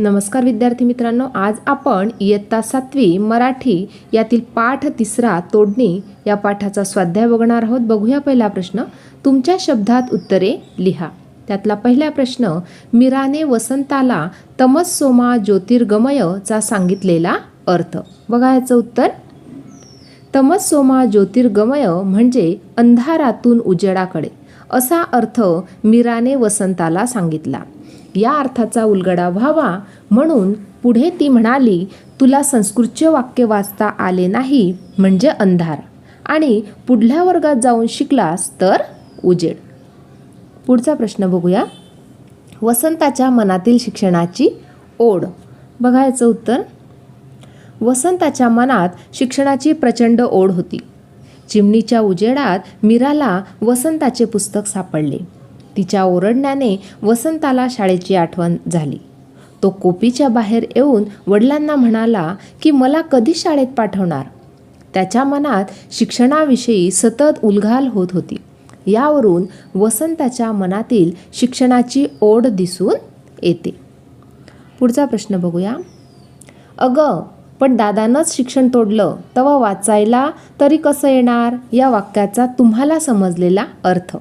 नमस्कार विद्यार्थी मित्रांनो आज आपण इयत्ता सातवी मराठी यातील पाठ तिसरा तोडणी या पाठाचा स्वाध्याय बघणार आहोत. बघूया पहिला प्रश्न. तुमच्या शब्दात उत्तरे लिहा. त्यातला पहिला प्रश्न मीराने वसंताला तमस सोमा ज्योतिर्गमय चा सांगितलेला अर्थ. बघा याचं उत्तर. तमस सोमा ज्योतिर्गमय म्हणजे अंधारातून उजेडाकडे. असा अर्थ मीराने वसंताला सांगितला. या अर्थाचा उलगडा व्हावा म्हणून पुढे ती म्हणाली तुला संस्कृतचे वाक्य वाचता आले नाही म्हणजे अंधार. आणि पुढल्या वर्गात जाऊन शिकलास तर उजेड. पुढचा प्रश्न बघूया. वसंताच्या मनातील शिक्षणाची ओढ. बघा याचं उत्तर. वसंताच्या मनात शिक्षणाची प्रचंड ओढ होती. चिमणीच्या उजेडात मीराला वसंताचे पुस्तक सापडले. तिच्या ओरडण्याने वसंताला शाळेची आठवण झाली. तो कोपीच्या बाहेर येऊन वडिलांना म्हणाला की मला कधी शाळेत पाठवणार? त्याच्या मनात शिक्षणाविषयी सतत उलघाल होत होती. यावरून वसंताच्या मनातील शिक्षणाची ओढ दिसून येते. पुढचा प्रश्न बघूया. अगं पण दादानंच शिक्षण तोडलं तेव्हा वाचायला तरी कसं येणार? या वाक्याचा तुम्हाला समजलेला अर्थ.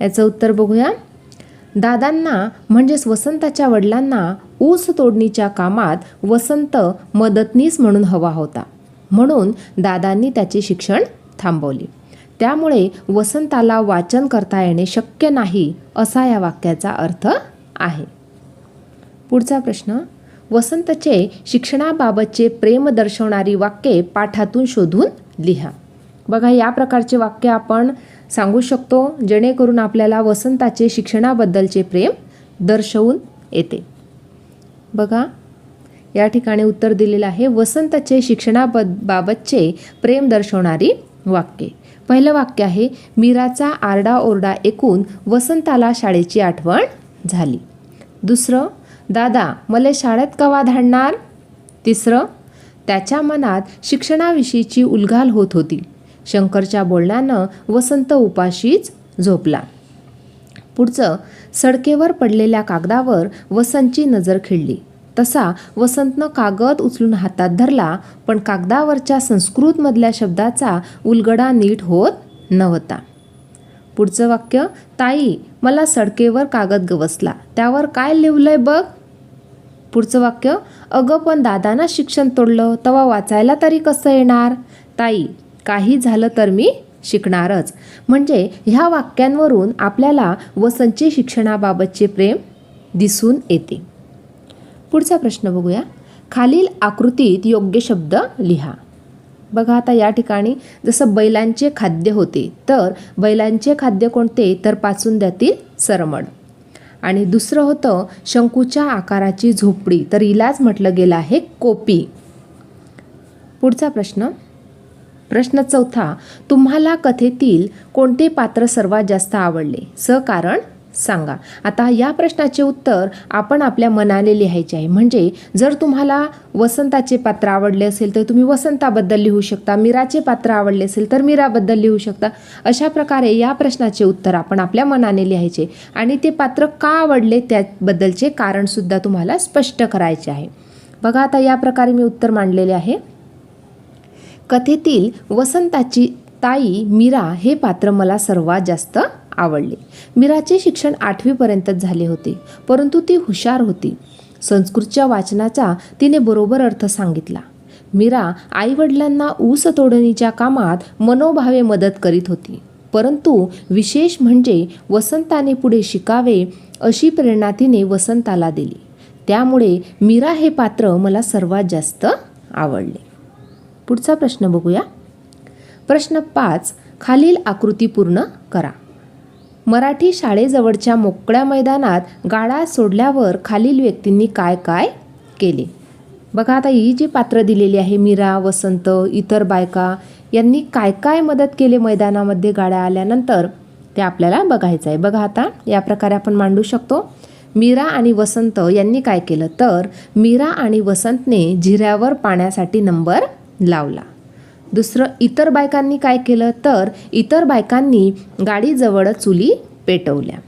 याचं उत्तर बघूया. दादांना म्हणजेच वसंताच्या वडिलांना ऊस तोडणीच्या कामात वसंत मदतनीस म्हणून हवा होता. म्हणून दादांनी त्याचे शिक्षण थांबवले. त्यामुळे वसंताला वाचन करता येणे शक्य नाही असा या वाक्याचा अर्थ आहे. पुढचा प्रश्न वसंतचे शिक्षणाबाबतचे प्रेम दर्शवणारी वाक्ये पाठातून शोधून लिहा. बघा या प्रकारचे वाक्य आपण सांगू शकतो जेणेकरून आपल्याला वसंताचे शिक्षणाबद्दलचे प्रेम दर्शवून येते. बघा या ठिकाणी उत्तर दिलेलं आहे वसंतचे शिक्षणाबद बाबतचे प्रेम दर्शवणारी वाक्ये. पहिलं वाक्य आहे मीराचा आरडाओरडा ऐकून वसंताला शाळेची आठवण झाली. दुसरं दादा मला शाळेत कवा धाडणार? तिसरं त्याच्या मनात शिक्षणाविषयीची उलघाल होत होती. शंकरच्या बोलण्यानं वसंत उपाशीच झोपला. पुढचं सडकेवर पडलेल्या कागदावर वसंतची नजर खिळली. तसा वसंतनं कागद उचलून हातात धरला पण कागदावरच्या संस्कृतमधल्या शब्दाचा उलगडा नीट होत नव्हता. पुढचं वाक्य ताई मला सडकेवर कागद गवसला. त्यावर काय लिहिलंय बघ. पुढचं वाक्य अगं पण दादांना शिक्षण तोडलं तवा वाचायला तरी कसं येणार? ताई काही झालं तर मी शिकणारच. म्हणजे ह्या वाक्यांवरून आपल्याला वसंतचे शिक्षणाबाबतचे प्रेम दिसून येते. पुढचा प्रश्न बघूया. खालील आकृतीत योग्य शब्द लिहा. बघा आता या ठिकाणी जसं बैलांचे खाद्य होते तर बैलांचे खाद्य कोणते? तर पाचुंद्यातील सरमड. आणि दुसरं होतं शंकूच्या आकाराची झोपडी तर हिलाच म्हटलं गेलं आहे कोपी. पुढचा प्रश्न. प्रश्न चौथा तुम्हाला कथेतील कोणते पात्र सर्वात जास्त आवडले? स कारण? सांगा. आता या प्रश्नाचे उत्तर आपण आपल्या मनाने लिहायचे आहे. म्हणजे जर तुम्हाला वसंताचे पात्र आवडले असेल तर तुम्ही वसंताबद्दल लिहू शकता. मीराचे पात्र आवडले असेल तर मीराबद्दल लिहू शकता. अशा प्रकारे या प्रश्नाचे उत्तर आपण आपल्या मनाने लिहायचे. आणि ते पात्र का आवडले त्याबद्दलचे कारणसुद्धा तुम्हाला स्पष्ट करायचे आहे. बघा आता या प्रकारे मी उत्तर मांडलेले आहे. कथेतील वसंताची ताई मीरा हे पात्र मला सर्वात जास्त आवडले. मीराचे शिक्षण आठवीपर्यंतच झाले होते परंतु ती हुशार होती. संस्कृतच्या वाचनाचा तिने बरोबर अर्थ सांगितला. मीरा आईवडिलांना ऊस तोडणीच्या कामात मनोभावे मदत करीत होती परंतु विशेष म्हणजे वसंताने पुढे शिकावे अशी प्रेरणा तिने वसंताला दिली. त्यामुळे मीरा हे पात्र मला सर्वात जास्त आवडले. पुढचा प्रश्न बघूया. प्रश्न पाच खालील आकृती पूर्ण करा. मराठी शाळेजवळच्या मोकळ्या मैदानात गाडा सोडल्यावर खालील व्यक्तींनी काय काय केले? बघा आता ही जी पात्र दिलेली आहे मीरा वसंत इतर बायका यांनी काय काय मदत केले मैदानामध्ये गाड्या आल्यानंतर? ते आपल्याला बघायचं आहे. बघा आता या प्रकारे आपण मांडू शकतो. मीरा आणि वसंत यांनी काय केलं? तर मीरा आणि वसंतने झिऱ्यावर पाण्यासाठी नंबर लावला. दुसरं इतर बायकांनी काय केलं? तर इतर बायकांनी गाडीजवळ चुली पेटवल्या.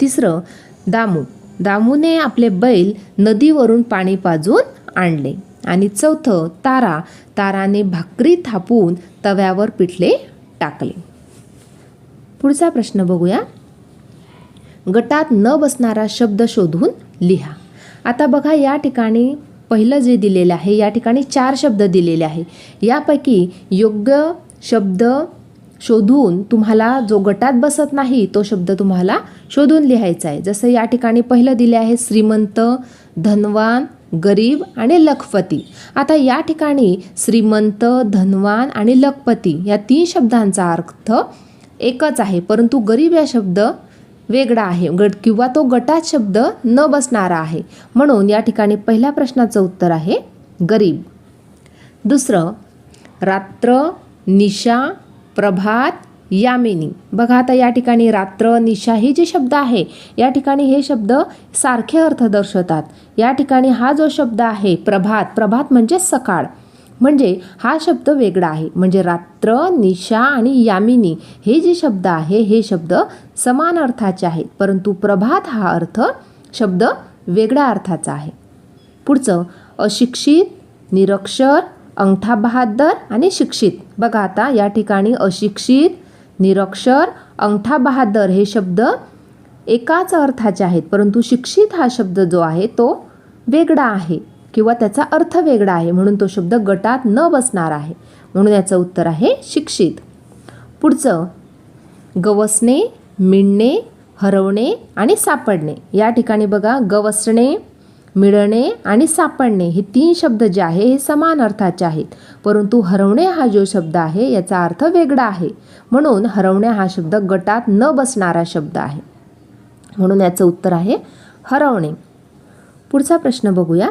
तिसरं दामू. दामूने आपले बैल नदीवरून पाणी पाजून आणले. आणि चौथं तारा. ताराने भाकरी थापून तव्यावर पिठले टाकले. पुढचा प्रश्न बघूया. गटात न बसणारा शब्द शोधून लिहा. आता बघा या ठिकाणी पहिलं जे दिलेलं आहे या ठिकाणी चार शब्द दिलेले आहे. यापैकी योग्य शब्द शोधून तुम्हाला जो गटात बसत नाही तो शब्द तुम्हाला शोधून लिहायचा आहे. जसं या ठिकाणी पहिलं दिले आहे श्रीमंत धनवान गरीब आणि लखपती. आता या ठिकाणी श्रीमंत धनवान आणि लखपती या तीन शब्दांचा अर्थ एकच आहे. परंतु गरीब या शब्द वेगळा आहे. गट किंवा तो गटात शब्द न बसणारा आहे. म्हणून या ठिकाणी पहिल्या प्रश्नाचं उत्तर आहे गरीब. दुसरं रात्र निशा प्रभात यामिनी. बघा आता या ठिकाणी रात्र निशा हे जे शब्द आहे या ठिकाणी हे शब्द सारखे अर्थ दर्शवतात. या ठिकाणी हा जो शब्द आहे प्रभात प्रभात म्हणजे सकाळ. म्हणजे हा शब्द वेगळा आहे. म्हणजे रात्र निशा आणि यामिनी हे जे शब्द आहे हे शब्द समान अर्थाचे आहेत. परंतु प्रभात हा अर्थ शब्द वेगळ्या अर्थाचा आहे. पुढचं अशिक्षित निरक्षर अंगठा बहादर आणि शिक्षित. बघा आता या ठिकाणी अशिक्षित निरक्षर अंगठा बहादर हे शब्द एकाच अर्थाचे आहेत. परंतु शिक्षित हा शब्द जो आहे तो वेगळा आहे. किंवा त्याचा अर्थ वेगळा आहे म्हणून तो शब्द गटात न बसणार आहे. म्हणून याचं उत्तर आहे शिक्षित. पुढचं गवसणे मिळणे हरवणे आणि सापडणे. या ठिकाणी बघा गवसणे मिळणे आणि सापडणे हे तीन शब्द जे आहे हे समान अर्थाचे आहेत. परंतु हरवणे हा जो शब्द आहे याचा अर्थ वेगळा आहे. म्हणून हरवणे हा शब्द गटात न बसणारा शब्द आहे. म्हणून याचं उत्तर आहे हरवणे. पुढचा प्रश्न बघूया.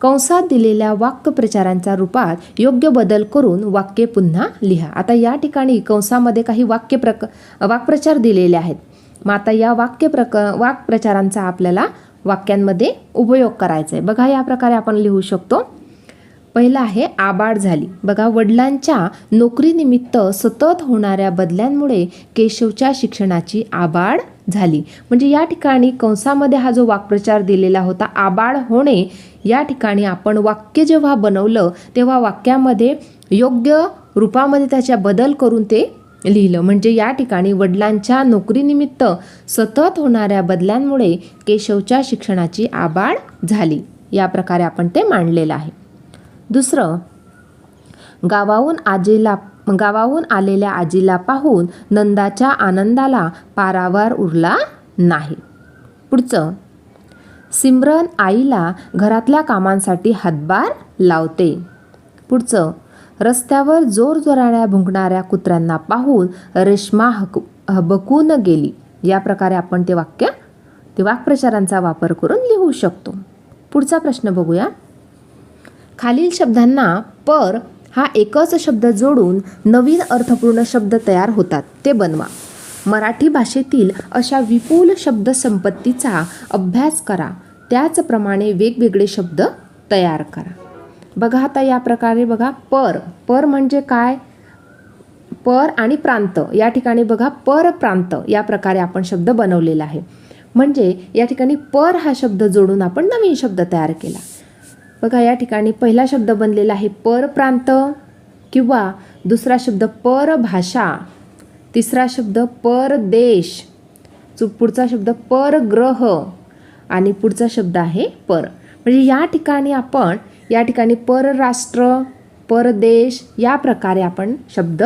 कंसात दिलेल्या वाक्यप्रचारांच्या रूपात योग्य बदल करून वाक्य पुन्हा लिहा. आता या ठिकाणी कंसामध्ये काही वाक्य प्रक वाक्प्रचार दिलेले आहेत. मग आता या वाक्य प्रक वाक्प्रचारांचा आपल्याला वाक्यांमध्ये उपयोग करायचा आहे. बघा या प्रकारे आपण लिहू शकतो. पहिलं आहे आबाड झाली. बघा वडिलांच्या नोकरीनिमित्त सतत होणाऱ्या बदल्यांमुळे केशवच्या शिक्षणाची आबाड झाली. म्हणजे या ठिकाणी कंसामध्ये हा जो वाक्प्रचार दिलेला होता आबाळ होणे या ठिकाणी आपण वाक्य जेव्हा बनवलं तेव्हा वाक्यामध्ये योग्य रूपामध्ये त्याच्या बदल करून ते लिहिलं. म्हणजे या ठिकाणी वडिलांच्या नोकरीनिमित्त सतत होणाऱ्या बदल्यांमुळे केशवच्या शिक्षणाची आबाड झाली. या प्रकारे आपण ते मांडलेलं आहे. दुसरं गावाहून आजीला गावाहून आलेल्या आजीला पाहून नंदाच्या आनंदाला पारावार उरला नाही. पुढचं. सिमरन आईला घरातल्या कामांसाठी हातभार लावते. पुढचं. रस्त्यावर जोरजोराने भुंकणाऱ्या कुत्र्यांना पाहून रेश्मा हक हबकून गेली. या प्रकारे आपण ते वाक्य ते वाक्प्रचारांचा वापर करून लिहू शकतो. पुढचा प्रश्न बघूया. खालील शब्दांना पर हा एकच शब्द जोडून नवीन अर्थपूर्ण शब्द तयार होतात ते बनवा. मराठी भाषेतील अशा विपुल शब्दसंपत्तीचा अभ्यास करा. त्याचप्रमाणे वेगवेगळे शब्द तयार करा. बघा आता या प्रकारे बघा पर. पर म्हणजे काय? पर आणि प्रांत. या ठिकाणी बघा पर प्रांत या प्रकारे आपण शब्द बनवलेला आहे. म्हणजे या ठिकाणी पर हा शब्द जोडून आपण नवीन शब्द तयार केला. बघा या ठिकाणी पहिला शब्द बनलेला आहे परप्रांत किंवा दुसरा शब्द परभाषा तिसरा शब्द परदेश पुढचा शब्द परग्रह आणि पुढचा शब्द आहे पर. म्हणजे या ठिकाणी आपण या ठिकाणी परराष्ट्र परदेश या प्रकारे आपण शब्द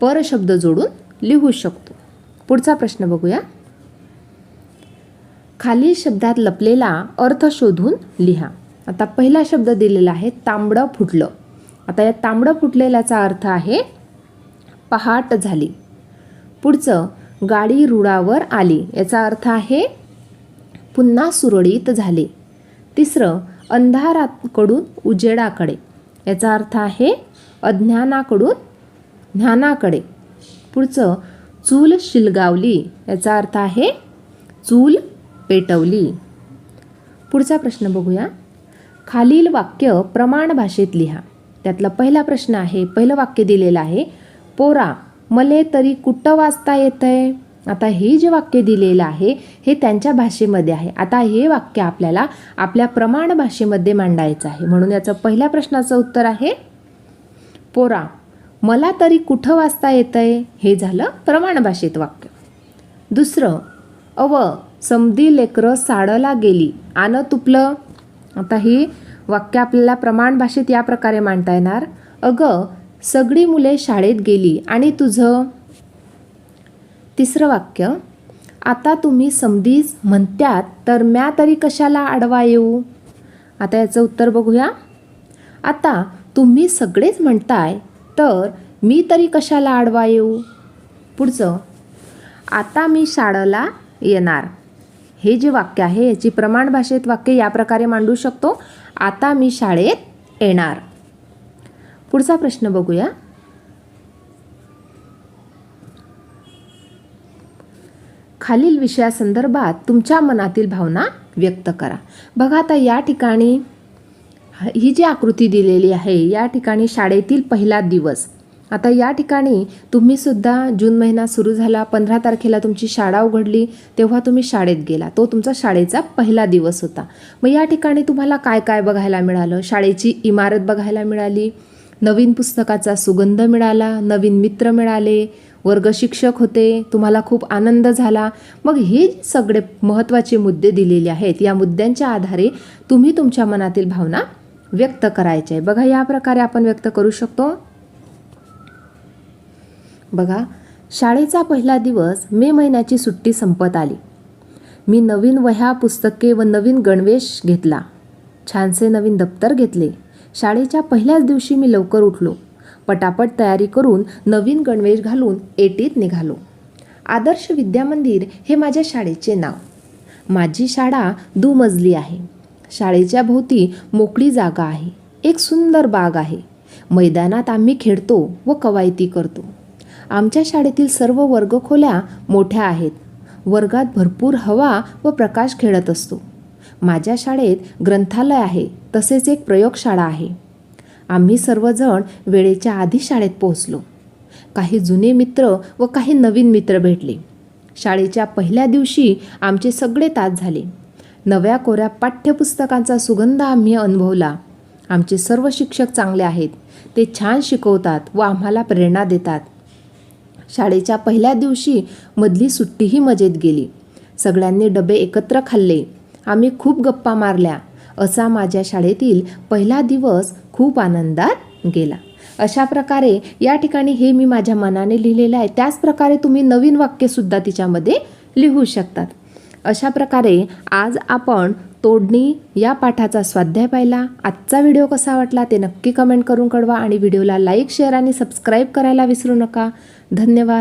पर शब्द जोडून लिहू शकतो. पुढचा प्रश्न बघूया. खालील शब्दात लपलेला अर्थ शोधून लिहा. आता पहिला शब्द दिलेला आहे तांबडं फुटलं. आता या तांबडं फुटलेल्याचा अर्थ आहे पहाट झाली. पुढचं गाडी रुळावर आली. याचा अर्थ आहे पुन्हा सुरळीत झाले. तिसरं अंधाराकडून उजेडाकडे. याचा अर्थ आहे अज्ञानाकडून ज्ञानाकडे. पुढचं चूल शिलगावली. याचा अर्थ आहे चूल पेटवली. पुढचा प्रश्न बघूया. खालील वाक्य प्रमाण भाषेत लिहा. त्यातला पहिला प्रश्न आहे पहिलं वाक्य दिलेलं आहे पोरा मले तरी कुठं वाचता येतंय? आता हे जे वाक्य दिलेलं आहे हे त्यांच्या भाषेमध्ये आहे. आता हे वाक्य आपल्याला आपल्या प्रमाण भाषेमध्ये मांडायचं आहे. म्हणून याचं पहिल्या प्रश्नाचं उत्तर आहे पोरा मला तरी कुठं वाचता येतंय? हे झालं प्रमाण भाषेत वाक्य. दुसरं अव समधी लेकरं साडला गेली आणं तुपलं? आता ही वाक्य आपल्याला प्रमाण भाषेत या प्रकारे मांडता येणार. अगं सगळी मुले शाळेत गेली आणि तुझं? तिसरं वाक्य आता तुम्ही समधीच म्हणत्यात तर म्या तरी कशाला आडवा येऊ? आता याचं उत्तर बघूया. आता तुम्ही सगळेच म्हणताय तर मी तरी कशाला आडवा येऊ? पुढचं आता मी शाळेला येणार. हे जे वाक्य आहे याची प्रमाण भाषेत वाक्य या प्रकारे मांडू शकतो. आता मी शाळेत येणार. पुढचा प्रश्न बघूया. खालील विषयासंदर्भात तुमच्या मनातील भावना व्यक्त करा. बघा आता या ठिकाणी ही जी आकृती दिलेली आहे या ठिकाणी शाळेतील पहिला दिवस आता या ठिकाणी तुम्ही सुद्धा जून महिना सुरू झाला पंधरा तारखेला तुमची शाळा उघडली तेव्हा तुम्ही शाळेत गेला. तो तुमचा शाळेचा पहिला दिवस होता. मग या ठिकाणी तुम्हाला काय काय बघायला मिळालं? शाळेची इमारत बघायला मिळाली नवीन पुस्तकाचा सुगंध मिळाला नवीन मित्र मिळाले वर्ग शिक्षक होते तुम्हाला खूप आनंद झाला. मग हे सगळे महत्त्वाचे मुद्दे दिलेले आहेत. या मुद्द्यांच्या आधारे तुम्ही तुमच्या मनातील भावना व्यक्त करायच्या आहे बघा या प्रकारे आपण व्यक्त करू शकतो. बघा शाळेचा पहिला दिवस मे महिन्याची सुट्टी संपत आली. मी नवीन वह्या पुस्तके व नवीन गणवेश घेतला. छानसे नवीन दप्तर घेतले. शाळेच्या पहिल्याच दिवशी मी लवकर उठलो. पटापट तयारी करून नवीन गणवेश घालून एटीत निघालो. आदर्श विद्यामंदिर हे माझ्या शाळेचे नाव. माझी शाळा दुमजली आहे. शाळेच्या भोवती मोकळी जागा आहे. एक सुंदर बाग आहे. मैदानात आम्ही खेळतो व कवायती करतो. आमच्या शाळेतील सर्व वर्गखोल्या मोठ्या आहेत. वर्गात भरपूर हवा व प्रकाश खेळत असतो. माझ्या शाळेत ग्रंथालय आहे तसेच एक प्रयोगशाळा आहे. आम्ही सर्वजण वेळेच्या आधी शाळेत पोहोचलो. काही जुने मित्र व काही नवीन मित्र भेटले. शाळेच्या पहिल्या दिवशी आमचे सगळे तास झाले. नव्या कोऱ्या पाठ्यपुस्तकांचा सुगंध आम्ही अनुभवला. आमचे सर्व शिक्षक चांगले आहेत. ते छान शिकवतात व आम्हाला प्रेरणा देतात. शाळेच्या पहिल्या दिवशी मधली सुट्टीही मजेत गेली. सगळ्यांनी डबे एकत्र खाल्ले. आम्ही खूप गप्पा मारल्या. असा माझ्या शाळेतील पहिला दिवस खूप आनंदात गेला. अशा प्रकारे या ठिकाणी हे मी माझ्या मनाने लिहिलेलं आहे. त्याचप्रकारे तुम्ही नवीन वाक्यसुद्धा तिच्यामध्ये लिहू शकतात. अशा प्रकारे आज आपण तोडणी या पाठाचा स्वाध्याय पाहिला. आजचा व्हिडिओ कसा वाटला ते नक्की कमेंट करून कळवा आणि व्हिडिओला लाईक शेअर आणि सबस्क्राईब करायला विसरू नका. धन्यवाद.